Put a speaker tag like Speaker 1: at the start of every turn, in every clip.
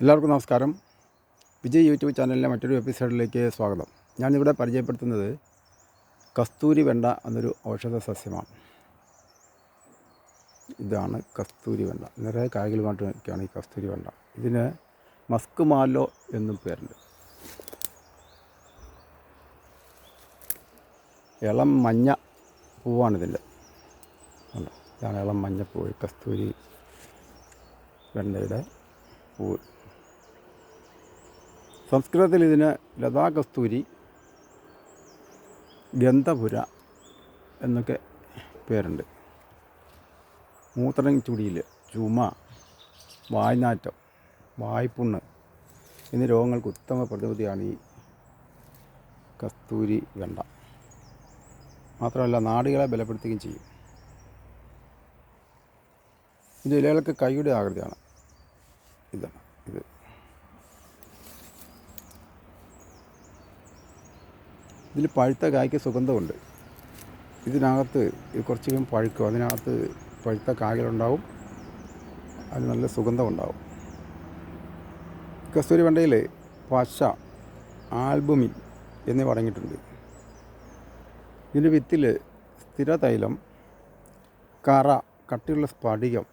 Speaker 1: എല്ലാവർക്കും നമസ്കാരം. വിജയ് യൂട്യൂബ് ചാനലിലെ മറ്റൊരു എപ്പിസോഡിലേക്ക് സ്വാഗതം. ഞാനിവിടെ പരിചയപ്പെടുത്തുന്നത് കസ്തൂരി വെണ്ട എന്നൊരു ഔഷധ സസ്യമാണ്. ഇതാണ് കസ്തൂരി വെണ്ട. നിറയെ കായകളുമായിട്ട് നിൽക്കുകയാണ് ഈ കസ്തൂരി വെണ്ട. ഇതിന് മസ്ക് മാലോ എന്നും പേരുണ്ട്. ഇളം മഞ്ഞ പൂവാണിതിന്റെ ഇതാണ് ഇളം മഞ്ഞപ്പൂവ് കസ്തൂരി വെണ്ടയുടെ പൂവ്. സംസ്കൃതത്തിൽ ഇതിന് ലതാ കസ്തൂരി ഗന്ധപുര എന്നൊക്കെ പേരുണ്ട്. മൂത്രം ചുടിയിൽ ചുമ വായ്നാറ്റം വായ്പുണ്ണ് എന്നീ രോഗങ്ങൾക്ക് ഉത്തമ പ്രതിവിധിയാണ് ഈ കസ്തൂരി വെണ്ട. മാത്രമല്ല നാടുകളെ ബലപ്പെടുത്തുകയും ചെയ്യും. ഇതിന്റെ ഇലകൾക്ക് കൈയുടെ ആകൃതിയാണ്. ഇതാണ് ഇത്. ഇതിൽ പഴുത്ത കായ്ക്ക് സുഗന്ധമുണ്ട്. ഇതിനകത്ത് ഇത് കുറച്ചധികം പഴുക്കും. അതിനകത്ത് പഴുത്ത കായലുണ്ടാവും അതിന് നല്ല സുഗന്ധമുണ്ടാവും. കസ്തൂരി വെണ്ടയിൽ പശ ആൽബുമിൻ എന്നിവ അടങ്ങിയിട്ടുണ്ട് ഇതിന്റെ വിത്തിൽ സ്ഥിരതൈലം കറ കട്ടിയുള്ള സ്ഫടികം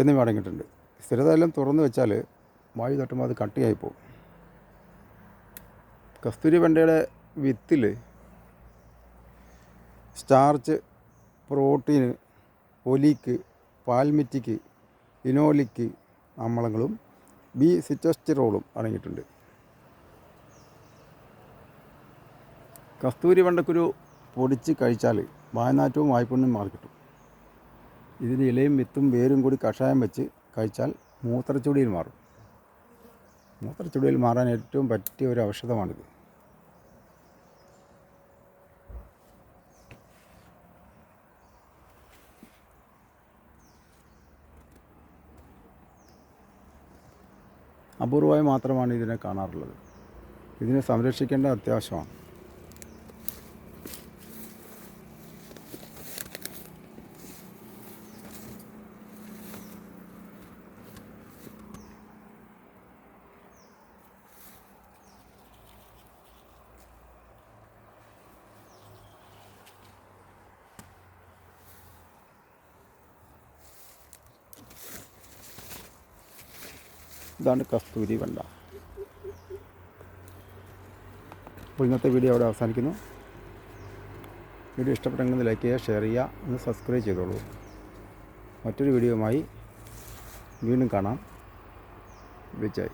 Speaker 1: എന്നിവ അടങ്ങിയിട്ടുണ്ട് സ്ഥിരതൈലം തുറന്നു വെച്ചാൽ വായു തട്ടുമ്പോൾ അത് കട്ടിയായി പോകും. കസ്തൂരി വെണ്ടയുടെ വിത്തിൽ സ്റ്റാർച്ച് പ്രോട്ടീന് ഒലിക്ക് പാൽമിറ്റിക്ക് ഇനോലിക്ക് അമ്ലങ്ങളും ബി സിറ്റോസ്റ്റിറോളും അടങ്ങിയിട്ടുണ്ട്. കസ്തൂരി വെണ്ടക്കുരു പൊടിച്ച് കഴിച്ചാൽ വായനാറ്റവും വായ്പുണ്യം മാറി കിട്ടും. ഇതിന് ഇലയും വിത്തും വേരും കൂടി കഷായം വെച്ച് കഴിച്ചാൽ മൂത്രച്ചുടിയിൽ മാറും. മൂത്രച്ചുടിയിൽ മാറാൻ ഏറ്റവും പറ്റിയ ഒരു ഔഷധമാണിത്. അപൂർവമായി മാത്രമാണ് ഇതിനെ കാണാറുള്ളത്. ഇതിനെ സംരക്ഷിക്കേണ്ട അത്യാവശ്യമാണ്. ഇതാണ് കസ്തൂരി വെണ്ട. അപ്പോൾ ഇന്നത്തെ വീഡിയോ അവിടെ അവസാനിക്കുന്നു. വീഡിയോ ഇഷ്ടപ്പെട്ടെങ്കിൽ ലൈക്ക് ചെയ്യുക ഷെയർ ചെയ്യുക ഒന്ന് സബ്സ്ക്രൈബ് ചെയ്തോളൂ. മറ്റൊരു വീഡിയോയുമായി വീണ്ടും കാണാം. വിജയ്.